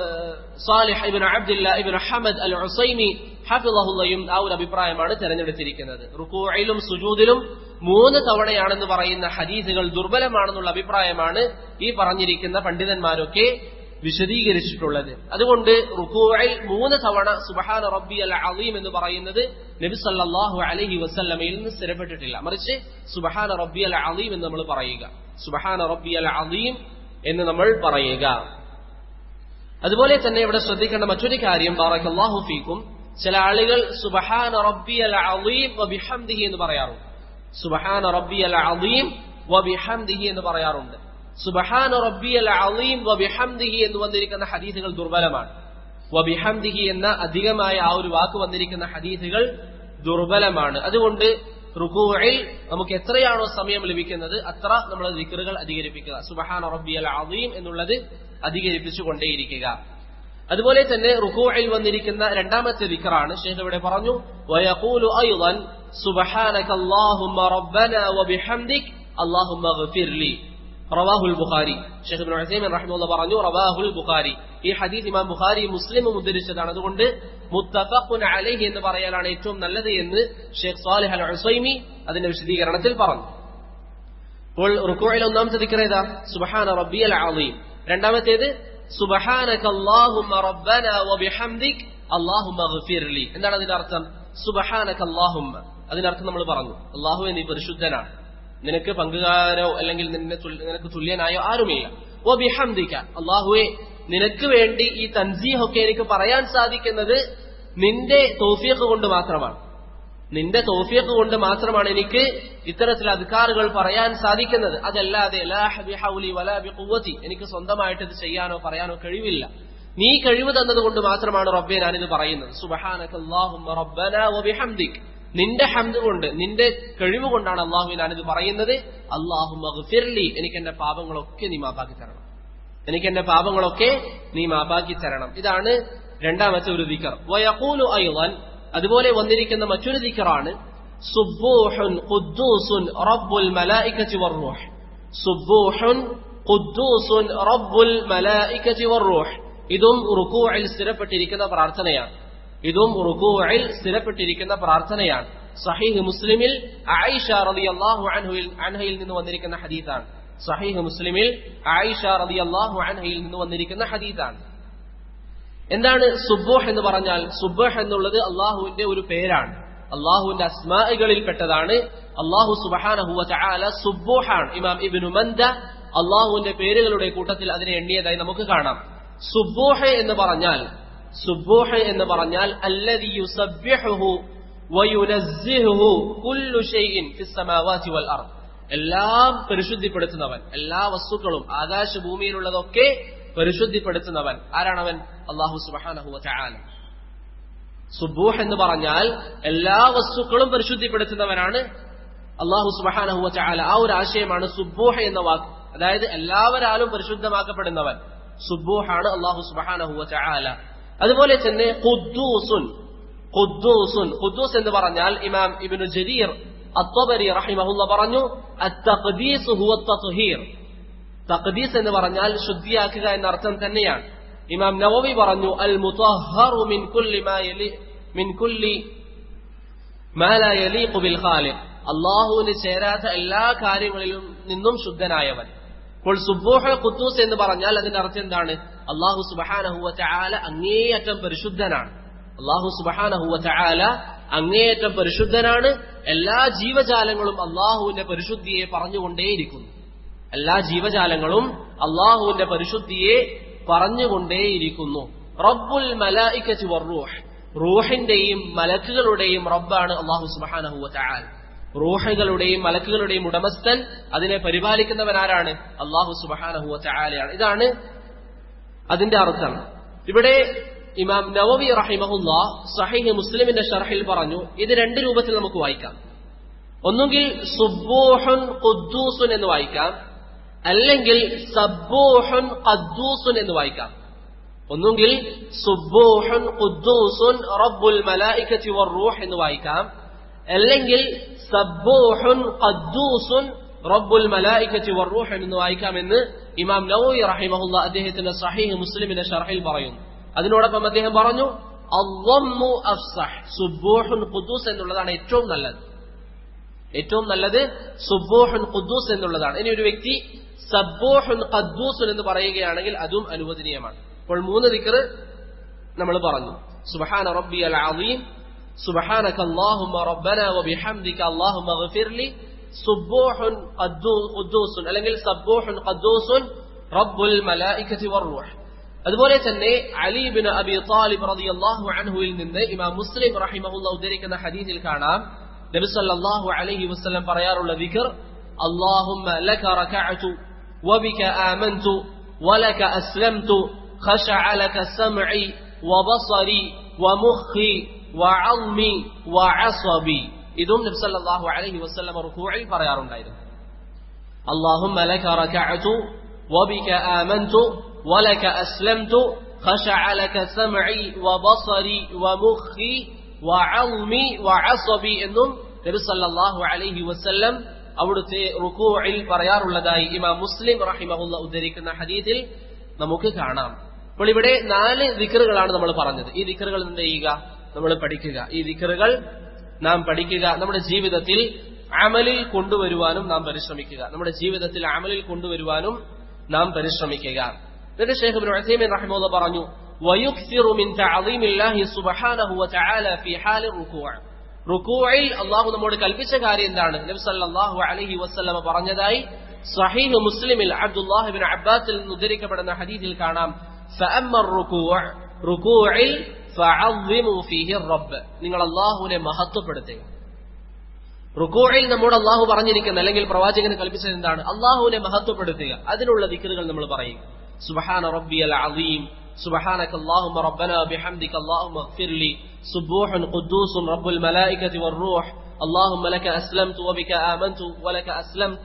Salih ibn Abdullah ibn Ahmad al Husaimi ഹഫിളഹുല്ലയും ആ ഒരു അഭിപ്രായമാണ് തെരഞ്ഞെടുത്തിരിക്കുന്നത്. റുക്കൂയിലും സുജൂദിലും മൂന്ന് തവണയാണെന്ന് പറയുന്ന ഹദീസുകൾ ദുർബലമാണെന്നുള്ള അഭിപ്രായമാണ് ഈ പറഞ്ഞിരിക്കുന്ന പണ്ഡിതന്മാരൊക്കെ വിശദീകരിച്ചിട്ടുള്ളത്. അതുകൊണ്ട് റുക്കൂയിൽ മൂന്ന് തവണ സുബഹാന റബ്ബി അൽ അലീം എന്ന് പറയുന്നത് നബി സല്ലല്ലാഹു അലൈഹി വസ്ല്ലമയിൽ നിന്ന് സ്ഥിരപ്പെട്ടിട്ടില്ല. മറിച്ച് സുബഹാന റബ്ബി അൽ അലീം എന്ന് നമ്മൾ പറയുക. സുബഹാന റബ്ബി അൽ അലീം എന്ന് നമ്മൾ പറയുക. അതുപോലെ തന്നെ ഇവിടെ ശ്രദ്ധിക്കേണ്ട മറ്റൊരു കാര്യം ബാറക്കല്ലാഹു ഫീക്കും ചില ആളുകൾ സുബഹാന റബ്ബി അൽ അലീം എന്ന് പറയാറുണ്ട്. സുബഹാന റബ്ബി അൽ അലീം വബിഹംദിഹി എന്ന് പറയാറുണ്ട്. സുബഹാന റബ്ബി അൽ അലീം വബിഹംദിഹി എന്ന് വന്നിരിക്കുന്ന ഹദീസുകൾ ദുർബലമാണ്. വബിഹംദിഹി എന്ന അധികമായ ആ ഒരു വാക്ക് വന്നിരിക്കുന്ന ഹദീസുകൾ ദുർബലമാണ്. അതുകൊണ്ട് റുക്കൂയിൽ നമുക്ക് എത്രയാണോ സമയം ലഭിക്കുന്നത് അത്ര നമ്മൾ ദിക്റുകൾ അധികരിപ്പിക്കുക. സുബഹാന റബ്ബി അൽ അലീം എന്നുള്ളത് അധികരിപ്പിച്ചു കൊണ്ടേയിരിക്കുക. അതുപോലെ തന്നെ റുക്കൂയിൽ വന്നിരിക്കുന്ന രണ്ടാമത്തെ ദിക്റാണ്. ഷെയ്ഖ് ഇവിടെ പറഞ്ഞു വയഖൂലു അയ്ളൻ സുബ്ഹാനക അല്ലാഹുമ്മ റബ്ബന വബിഹംദിക് അല്ലാഹുമ്മ ഗഫിർ ലി റവാഹുൽ ബുഖാരി ഷെയ്ഖ് ഇബ്നു ഉസൈമിൻ റഹിമഹുല്ലാഹ് പറഞ്ഞു റവാഹുൽ ബുഖാരി ഈ ഹദീസ് ഇമാം ബുഖാരി മുസ്ലിമും ഉദ്ധരിച്ചതാണ് അതുകൊണ്ട് മുത്തഫഖുൻ അലൈഹി എന്ന് പറയാനാണ് ഏറ്റവും നല്ലത് എന്ന് ഷെയ്ഖ് സാലിഹ് അൽ ഉസൈമി അതിന്റെ വിശദീകരണത്തിൽ പറഞ്ഞു. അപ്പോൾ റുക്കോയിൽ ഒന്നാമത്തെ ദിക്ർ ഏതാ? സുബ്ഹാന റബ്ബിയൽ അലീം രണ്ടാമത്തേത് സുബ്ഹാനക അല്ലാഹുമ്മ റബ്ബന വബിഹംദിക് അല്ലാഹുമ്മ ഗഫിർ ലി. എന്താണ് അതിന്റെ അർത്ഥം? സുബ്ഹാനക അല്ലാഹുമ്മ അതിനർത്ഥം നമ്മൾ പറഞ്ഞു അല്ലാഹുവേ നീ പരിശുദ്ധനാണ് നിനക്ക് പങ്കുകാരോ അല്ലെങ്കിൽ നിന്നെ നിനക്ക് തുല്യനായോ ആരുമില്ല. ഓ ബിഹംദിക്ക അള്ളാഹുവെ നിനക്ക് വേണ്ടി ഈ തൻസീഹൊക്കെ എനിക്ക് പറയാൻ സാധിക്കുന്നത് നിന്റെ തോഫിയൊക്കെ കൊണ്ട് മാത്രമാണ്. നിന്റെ തോഫിയൊക്കെ കൊണ്ട് മാത്രമാണ് എനിക്ക് ഇത്തരത്തിൽ അധികാറുകൾ പറയാൻ സാധിക്കുന്നത്. അതല്ലാതെ എനിക്ക് സ്വന്തമായിട്ട് ഇത് ചെയ്യാനോ പറയാനോ കഴിവില്ല. നീ കഴിവ് തന്നത് കൊണ്ട് മാത്രമാണ് റബ്ബെ ഞാനിത് പറയുന്നത്. സുബഹാനക് നിന്റെ ഹംദ് കൊണ്ട് നിന്റെ കഴിവ് കൊണ്ടാണ് അള്ളാഹു ഞാനിത് പറയുന്നത്. അള്ളാഹു മഹ്ഫിർലി എനിക്ക് എന്റെ പാപങ്ങളൊക്കെ നീ മാപ്പാക്കി തരണം. എനിക്ക് എന്റെ പാപങ്ങളൊക്കെ നീ മാപ്പാക്കി തരണം. ഇതാണ് രണ്ടാമത്തെ ഒരു ദിക്കർ. വയഖൂലു അയ്വൻ അതുപോലെ വന്നിരിക്കുന്ന മറ്റൊരു ദിക്കറാണ്. സുബ്ബൂഹുൻ ഖുദ്ദൂസുൻ റബ്ബുൽ ഇതും റുകൂഇൽ സ്ഥിരപ്പെട്ടിരിക്കുന്ന പ്രാർത്ഥനയാണ്. ഇതും റുകൂഇൽ സ്ഥിരപ്പെട്ടിരിക്കുന്ന പ്രാർത്ഥനയാണ്. സഹീഹ് മുസ്ലിമിൽ ആയിഷ റളിയല്ലാഹു അൻഹുവിൽ അൻഹയിൽ നിന്ന് വന്നിരിക്കുന്ന ഹദീസാണ്. സഹീഹ് മുസ്ലിമിൽ ആയിഷ റളിയല്ലാഹു അൻഹയിൽ നിന്ന് വന്നിരിക്കുന്ന ഹദീസാണ്. എന്താണ് സുബോഹ് എന്ന് പറഞ്ഞാൽ? സുബോഹ് എന്നുള്ളത് അള്ളാഹുവിന്റെ ഒരു പേരാണ്. അള്ളാഹുവിന്റെ അസ്മാകളിൽ പെട്ടതാണ്. അള്ളാഹു സുബഹാനഹുവ ഇമാം ഇബിനു മന്ദ അള്ളാഹുവിന്റെ പേരുകളുടെ കൂട്ടത്തിൽ അതിനെ എണ്ണിയതായി നമുക്ക് കാണാം. സുബോഹ എന്ന് പറഞ്ഞാൽ സുബ്ബോഹ് എന്ന് പറഞ്ഞാൽ വയുനസ്സിഹുഹു കുല്ലു ഷൈഇൻ വൽ അർദ്. എല്ലാം പരിശുദ്ധിപ്പെടുത്തുന്നവൻ എല്ലാ വസ്തുക്കളും ആകാശഭൂമിയിലുള്ളതൊക്കെ പരിശുദ്ധിപ്പെടുത്തുന്നവൻ. ആരാണവൻ? അള്ളാഹു സുബാനഹു ചാല സുബൂഹ് എന്ന് പറഞ്ഞാൽ എല്ലാ വസ്തുക്കളും പരിശുദ്ധിപ്പെടുത്തുന്നവനാണ് അള്ളാഹു സുബഹാനഹുവ ചാല ആ ഒരു ആശയമാണ് സുബൂഹ എന്ന വാക്ക്. അതായത് എല്ലാവരാലും പരിശുദ്ധമാക്കപ്പെടുന്നവൻ. സുബൂഹാണ് അള്ളാഹു സുബഹാനഹുവ ചാല അതുപോലെ തന്നെ ഖുദ്ദൂസുൻ ഖുദ്ദൂസുൻ. ഖുദ്ദൂസ് എന്ന് പറഞ്ഞാൽ ഇമാം ഇബ്നു ജരീർ അത്വബരി റഹിമഹുല്ല പറഞ്ഞു അത്തഖ്ദീസു ഹുവ തത്ഹീർ. തഖ്ദീസ് എന്ന് പറഞ്ഞാൽ ശുദ്ധിയാക്കുക എന്ന അർത്ഥം തന്നെയാണ്. ഇമാം നവവി പറഞ്ഞു അൽ മുതഹറു മിൻ കുല്ലി മാ യലി മിൻ കുല്ലി മാ ലാ യലീഖു ബിൽ ഖാലിഖ്. അല്ലാഹുവിന് ചേരാത്ത എല്ലാ കാര്യങ്ങളിലും നിന്നും ശുദ്ധനായവൻ. അപ്പോൾ സുബോഹ ഖുദ്ദൂസ് എന്ന് പറഞ്ഞാൽ അതിന്റെ അർത്ഥം എന്താണ്? അള്ളാഹു തആല അങ്ങേയറ്റം പരിശുദ്ധനാണ്. അള്ളാഹു തആല അങ്ങേയറ്റം പരിശുദ്ധനാണ്. എല്ലാ ജീവജാലങ്ങളും അള്ളാഹുവിന്റെ പരിശുദ്ധിയെ പറഞ്ഞുകൊണ്ടേയിരിക്കുന്നു. എല്ലാ ജീവജാലങ്ങളും അള്ളാഹുവിന്റെ പരിശുദ്ധിയെ പറഞ്ഞുകൊണ്ടേയിരിക്കുന്നു. റബ്ബുൽ മലായിക്കത്തി റൂഹ്. റൂഹിന്റെയും മലക്കുകളുടെയും റബ്ബാണ് അള്ളാഹു സുബാനഹുല റൂഹകളുടെയും മലക്കുകളുടെയും ഉടമസ്ഥൻ അതിനെ പരിപാലിക്കുന്നവനാരാണ്? അള്ളാഹു സുബഹാനഹുവ ചായാലയാണ് ഇതാണ് അതിന്റെ അർത്ഥം. ഇവിടെ ഇമാം നവവി റഹിമഹുല്ല സഹീഹ് മുസ്ലിമിന്റെ ഷർഹിൽ പറഞ്ഞു ഇത് രണ്ട് രൂപത്തിൽ നമുക്ക് വായിക്കാം. ഒന്നുകിൽ സുബൂഹുൻ ഖുദ്ദൂസുൻ എന്ന് വായിക്കാം അല്ലെങ്കിൽ സബ്ബൂഹുൻ ഖദ്ദൂസുൻ എന്ന് വായിക്കാം. ഒന്നുകിൽ സുബൂഹുൻ ഖുദ്ദൂസുൻ റബ്ബുൽ മലായിക്കത്തി റൂഹ് എന്ന് വായിക്കാം അല്ലെങ്കിൽ സബ്ബൂഹുൻ ഖദ്ദൂസുൻ റബ്ബുൽ മലായിക്കത്തി വറൂഹ് എന്ന് വായിക്കാമെന്ന് ഇമാം നവവി റഹിമഹുല്ല അദ്ദേഹത്തിന്റെ സഹീഹ് മുസ്ലിമിന്റെ ഷർഹിൽ പറയുന്നു. അതിനോടൊപ്പം അദ്ദേഹം പറഞ്ഞു അള്ളമ്മു അഫ്സഹ്. സുബൂഹുൻ ഖുദ്ദൂസ് എന്നുള്ളതാണ് ഏറ്റവും നല്ലത്. ഏറ്റവും നല്ലത് സുബൂഹുൻ ഖുദ്ദൂസ് എന്നുള്ളതാണ്. ഇനി ഒരു വ്യക്തി സബ്ബൂഹുൻ ഖദ്ദൂസുൻ എന്ന് പറയുകയാണെങ്കിൽ അതും അനുവദനീയമാണ്. അപ്പോൾ മൂന്ന് ദിക്കർ നമ്മൾ പറഞ്ഞു. സുബഹാന റബ്ബി അൽ അലീം സുബഹാനക അല്ലാഹുമ്മ റബ്ബന വബിഹംദിക അല്ലാഹുമ്മ ഗഫിർലി സുബ്ബൂഹുൻ ഖദ്ദൂസുൻ അല്ലെങ്കിൽ സബ്ബൂഹുൻ ഖദ്ദൂസുൻ റബ്ബുൽ മലായികതി വറൂഹ് അതുപോലെ തന്നെ അലി ബിൻ അബി താലിബ് റളിയല്ലാഹു അൻഹുവിൽ നിന്ന് ഇമാം മുസ്ലിം റഹിമഹുല്ല ഉദ്ധരിക്കുന്ന ഹദീസിൽ കാണാം നബി സല്ലല്ലാഹു അലൈഹി വസല്ലം പറയാറുള്ള ദിക്ർ اللهم لك ركعت وبك آمنت ولك أسلمت خشع لك سمعي وبصري ومخي وعظمي وعصبي ഇതും നബി സല്ലല്ലാഹു അലൈഹി വസല്ലം റുകൂഇൽ പറയാറുണ്ടായിരുന്നു اللهم لك ركعت وبك آمنت ولك أسلمت خشع لك سمعي وبصري ومخي وعظمي وعصبي എന്നും നബി സല്ലല്ലാഹു അലൈഹി വസല്ലം അവിടുത്തെ റുക്കൂഇൽ പറയാറുള്ളതായി ഇമാം മുസ്ലിം റഹിമഹുല്ല ഉദ്ധരിക്കുന്ന ഹദീസിൽ നമുക്ക് കാണാം അപ്പോൾ ഇവിടെ നാല് ദിക്കറുകളാണ് നമ്മൾ പറഞ്ഞത് ഈ ദിക്കറുകൾ എന്ത് ചെയ്യുക നമ്മൾ പഠിക്കുക. ഈ ദിക്കറുകൾ നാം പഠിക്കുക. നമ്മുടെ ജീവിതത്തിൽ അമലിൽ കൊണ്ടുവരുവാനും നാം പരിശ്രമിക്കുക. നമ്മുടെ ജീവിതത്തിൽ അമലിൽ കൊണ്ടുവരുവാനും നാം പരിശ്രമിക്കുക. എന്നിട്ട് ഷെയ്ഖ് ബിൻ ഉസൈമിൻ റഹ്മുള്ള പറഞ്ഞു ويكثر من تعظيم الله سبحانه وتعالى في حال الركوع അള്ളാഹു നമ്മോട് കൽപ്പിച്ച കാര്യം എന്താണ്? നബി സല്ലല്ലാഹു അലൈഹി വസല്ലമ പറഞ്ഞതായി സഹീഹ് മുസ്ലിമിൽ അബ്ദുല്ലാഹിബിൻ അബ്ബാസിൽ നിന്ന് ഉദ്ധരിക്കപ്പെടുന്ന ഹദീസിൽ കാണാം. ഫഅമ്മർ റുക്കൂഉ റുക്കൂഇൽ നിങ്ങൾ അള്ളാഹുവിനെ മഹത്വപ്പെടുത്തുക റുക്കൂയിൽ നമ്മോട് അള്ളാഹു പറഞ്ഞിരിക്കുന്ന അല്ലെങ്കിൽ പ്രവാചകന് കൽപ്പിച്ചത് എന്താണ് അള്ളാഹുവിനെ മഹത്വപ്പെടുത്തുക അതിനുള്ള ദിക്കറുകൾ നമ്മൾ പറയും സുബഹാന റബ്ബിയൽ അലീം سبحانك اللهم ربنا بحمدك اللهم اغفر لي سبوح قدوس رب الملائكة والروح اللهم لك أسلمت وبك آمنت ولك أسلمت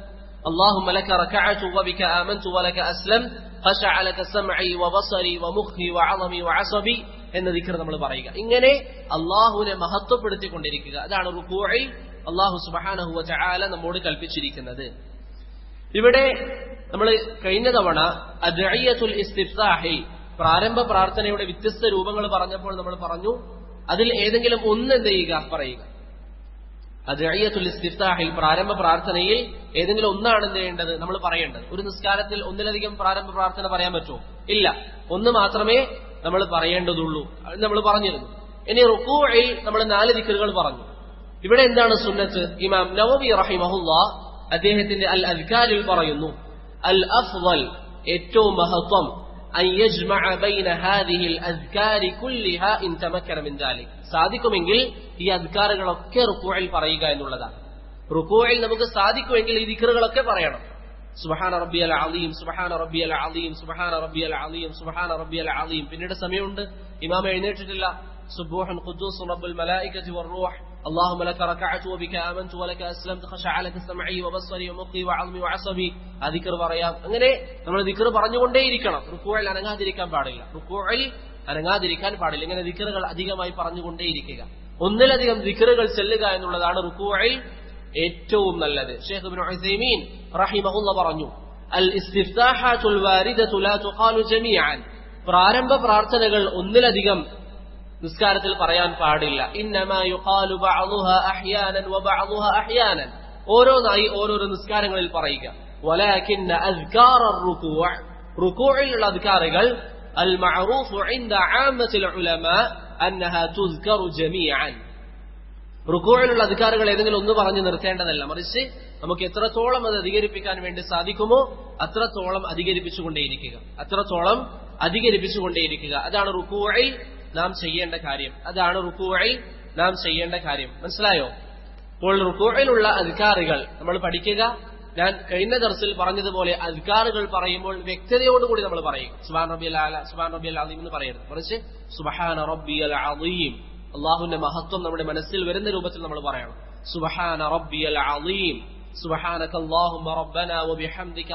اللهم لك ركعت وبك آمنت ولك أسلمت خشع لك سمعي وبصري ومخي وعظمي وعصبي എന്ന ദിക്കർ നമ്മൾ പറയുക. ഇങ്ങനെ അള്ളാഹുവിനെ മഹത്വപ്പെടുത്തിക്കൊണ്ടിരിക്കുക. അതാണ് റുക്കൂഴിൽ അള്ളാഹു സുബാനഹു ചാല നമ്മോട് കൽപ്പിച്ചിരിക്കുന്നത്. ഇവിടെ നമ്മൾ കഴിഞ്ഞ തവണ ഇസ്തിഫ്താഹി പ്രാരംഭ പ്രാർത്ഥനയുടെ വ്യത്യസ്ത രൂപങ്ങൾ പറഞ്ഞപ്പോൾ നമ്മൾ പറഞ്ഞു അതിൽ ഏതെങ്കിലും ഒന്ന് എന്ത് ചെയ്യുക? പറയുക. അദ്അയ്യത്തുൽ ഇസ്തിഫ്താഹിൽ പ്രാരംഭ പ്രാർത്ഥനയിൽ ഏതെങ്കിലും ഒന്നാണ് എന്ത് ചെയ്യേണ്ടത്? നമ്മൾ പറയേണ്ടത്. ഒരു നിസ്കാരത്തിൽ ഒന്നിലധികം പ്രാരംഭ പ്രാർത്ഥന പറയാൻ പറ്റുമോ? ഇല്ല. ഒന്ന് മാത്രമേ നമ്മൾ പറയേണ്ടതുള്ളൂ. നമ്മൾ പറഞ്ഞിരുന്നു. ഇനി റുക്കൂഴയിൽ നമ്മൾ നാല് ദിക്കറുകൾ പറഞ്ഞു. ഇവിടെ എന്താണ് സുന്നത്ത്? ഇമാം നവബി റഹിമഹുല്ല അദ്ദേഹത്തിന്റെ അൽ അദ്കാരിൽ പറയുന്നു അൽ അഫ്വൽ ഏറ്റവും മഹത്വം സാധിക്കുമെങ്കിൽ ഈ അധികാരങ്ങളൊക്കെ റുക്കൂഴിൽ പറയുക എന്നുള്ളതാണ്. റുക്കൂഴിൽ നമുക്ക് സാധിക്കുമെങ്കിൽ ഈ ദിക്കറുകളൊക്കെ പറയണം. സുബഹാന റബ്ബി അൽ അലീം സുബഹാന റബ്ബി അൽ അലീം സുബഹാന റബ്ബി അൽ അലീം സുബഹാന റബ്ബി അൽ അലീം പിന്നീട് സമയമുണ്ട് ഇമാം എഴുന്നേറ്റിട്ടില്ല سبوح قدوس رب الملائكة والروح اللهم لك ركعت وبك آمنت ولك أسلمت خشع لك سمعي وبصري ومخي وعظمي وعصبي ആ ദിക്കർ പറയാം അങ്ങനെ നമ്മൾ ദിക്കർ പറഞ്ഞുകൊണ്ടേയിരിക്കണം റുക്കുവയിൽ അനങ്ങാതിരിക്കാൻ പാടില്ല റുക്കുവയിൽ അനങ്ങാതിരിക്കാൻ പാടില്ല ഇങ്ങനെ ദിക്കറുകൾ അധികമായി പറഞ്ഞുകൊണ്ടേയിരിക്കുക ഒന്നിലധികം ദിക്കറുകൾ ചെല്ലുക എന്നുള്ളതാണ് റുക്കുവയിൽ ഏറ്റവും നല്ലത് ഷെയ്ഖ് ഇബ്നു ഉസൈമീൻ റഹിമഹുല്ല പറഞ്ഞു അൽ ഇസ്തിഫ്താഹാത്തുൽ വാരിദതു ലാ തുഖാലു ജമീഅൻ. പ്രാരംഭ പ്രാർത്ഥനകൾ ഒന്നിലധികം നിസ്കാരത്തിൽ പറയാൻ പാടില്ല. ഇന്നമാ യുഖാലു ബഅദുഹ അഹ്യാനൻ വബഅദുഹ അഹ്യാനൻ. ഓരോന്നായി ഓരോരോ നിസ്കാരങ്ങളിൽ പറയുക. വലാകിന്ന അസ്കാർ റുകൂഅ റുകൂഇലുള്ള അദ്കാറുകൾ അൽ ഇൻദ ആമത്തിൽ ഉലമാ അന്നഹ തുസ്കറു ജമീഅൻ. റുകൂഇലുള്ള അധികാരങ്ങൾ ഏതെങ്കിലും ഒന്ന് പറഞ്ഞു നിർത്തേണ്ടതല്ല. മറിച്ച് നമുക്ക് എത്രത്തോളം അത് അധികരിപ്പിക്കാൻ വേണ്ടി സാധിക്കുമോ അത്രത്തോളം അധികരിപ്പിച്ചുകൊണ്ടേയിരിക്കുക. അത്രത്തോളം അധികരിപ്പിച്ചുകൊണ്ടേയിരിക്കുക. അതാണ് റുക്കുവഴി നാം ചെയ്യേണ്ട കാര്യം. അതാണ് റുക്കുവഴി നാം ചെയ്യേണ്ട കാര്യം. മനസ്സിലായോ? അപ്പോൾ റുക്കോയിലുള്ള അധികാരികൾ നമ്മൾ പഠിക്കുക. ഞാൻ കഴിഞ്ഞ ദർസിൽ പറഞ്ഞതുപോലെ അധികാറുകൾ പറയുമ്പോൾ വ്യക്തതയോടുകൂടി നമ്മൾ പറയും. സുബാൻ റബി അല്ല സുബാൻ റബി അലീം എന്ന് പറയരുത്. മറിച്ച് സുബഹാന റബ്ബിയൽ അലീം അള്ളാഹുവിന്റെ മഹത്വം നമ്മുടെ മനസ്സിൽ വരുന്ന രൂപത്തിൽ നമ്മൾ പറയണം. സുബഹാന റബ്ബിയൽ അലീം സുബഹാനക വബിഹംദിക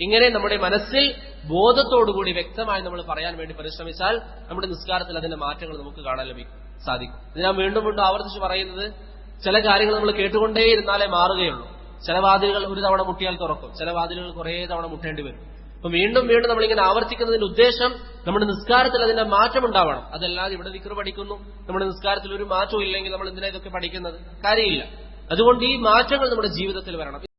ഇങ്ങനെ നമ്മുടെ മനസ്സിൽ ബോധത്തോടുകൂടി വ്യക്തമായി നമ്മൾ പറയാൻ വേണ്ടി പരിശ്രമിച്ചാൽ നമ്മുടെ നിസ്കാരത്തിൽ അതിന്റെ മാറ്റങ്ങൾ നമുക്ക് കാണാൻ ലഭിക്കും സാധിക്കും. ഇത് ഞാൻ വീണ്ടും വീണ്ടും ആവർത്തിച്ച് പറയുന്നത് ചില കാര്യങ്ങൾ നമ്മൾ കേട്ടുകൊണ്ടേ ഇരുന്നാലേ മാറുകയുള്ളൂ. ചില വാതിലുകൾ ഒരു തവണ മുട്ടിയാൽ തുറക്കും. ചില വാതിലുകൾ കുറേ തവണ മുട്ടേണ്ടി വരും. അപ്പൊ വീണ്ടും വീണ്ടും നമ്മളിങ്ങനെ ആവർത്തിക്കുന്നതിന്റെ ഉദ്ദേശം നമ്മുടെ നിസ്കാരത്തിൽ അതിന്റെ മാറ്റം ഉണ്ടാവണം. അതല്ലാതെ ഇവിടെ ദിക്കർ പഠിക്കുന്നു. നമ്മുടെ നിസ്കാരത്തിൽ ഒരു മാറ്റവും ഇല്ലെങ്കിൽ നമ്മൾ എന്തിനാ ഇതൊക്കെ പഠിക്കുന്നത്? കാര്യമില്ല. അതുകൊണ്ട് ഈ മാറ്റങ്ങൾ നമ്മുടെ ജീവിതത്തിൽ വരണം.